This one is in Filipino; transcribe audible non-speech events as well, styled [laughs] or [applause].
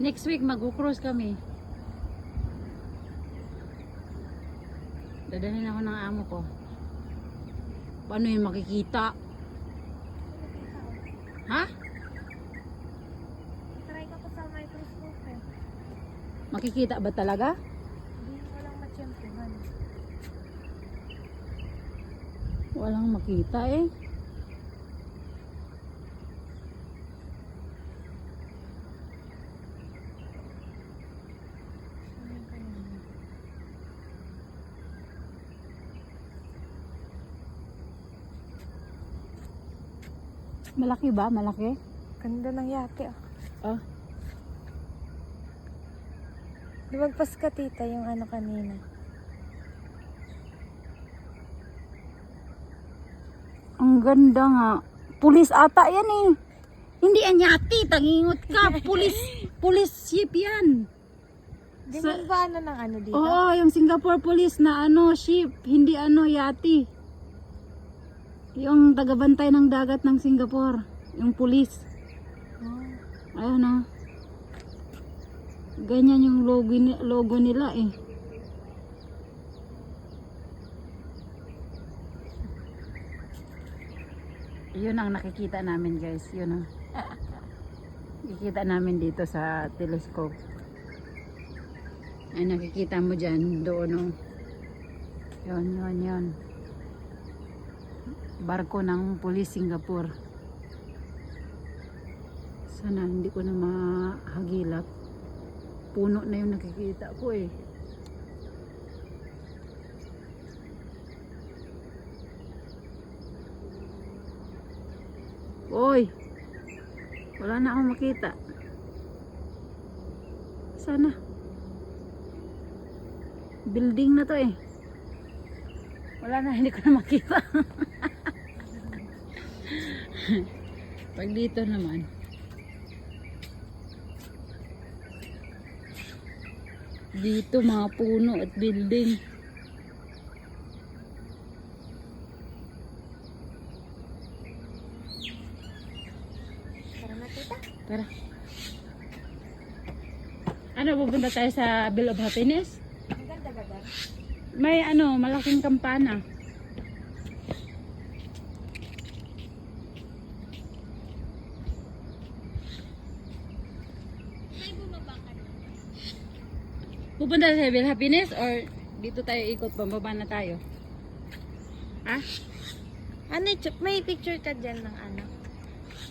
Next week mag-cruise kami. Dadalhin ako ng amo ko. Paano yung makikita? Ha? Try ko sa microscope eh. Makikita ba talaga? Hindi walang matsyempuhan. Walang makita eh. Ano yung kanina? Malaki ba? Malaki? Ganda ng yate ah. Ah. Lumagpas ka tita yung ano kanina. Ang ganda nga. Pulis ata yan eh. Hindi yan yati. Tangingot ka. Pulis. [laughs] Pulis ship yan. Di ba ano ng ano dito? Oo, yung Singapore Police na ano, ship, hindi ano, yati. Yung tagabantay ng dagat ng Singapore, yung police. Oh. Ayun na. Ganyan yung logo, logo nila eh. Yun ang nakikita namin guys, yun ang [laughs] nakikita namin dito sa telescope. Ay nakikita mo dyan, doon oh. Yun, yun, yun. Barko ng Police Singapore. Sana hindi ko na mahagilap. Puno na yung nakikita ko eh. Oy! Wala na akong makita. Sana. Building na to eh. Wala na, [laughs] hindi ko na makita. Pag dito naman. Dito mga puno at building. Tara na tita. Tara. Ano, pupunta tayo sa Bill of Happiness? Ang ganda ba dad? May ano, malaking kampana. Pupunta sa of Happiness or dito tayo ikot, pambaba na tayo? Ha? Ano, may picture ka dyan ng ano?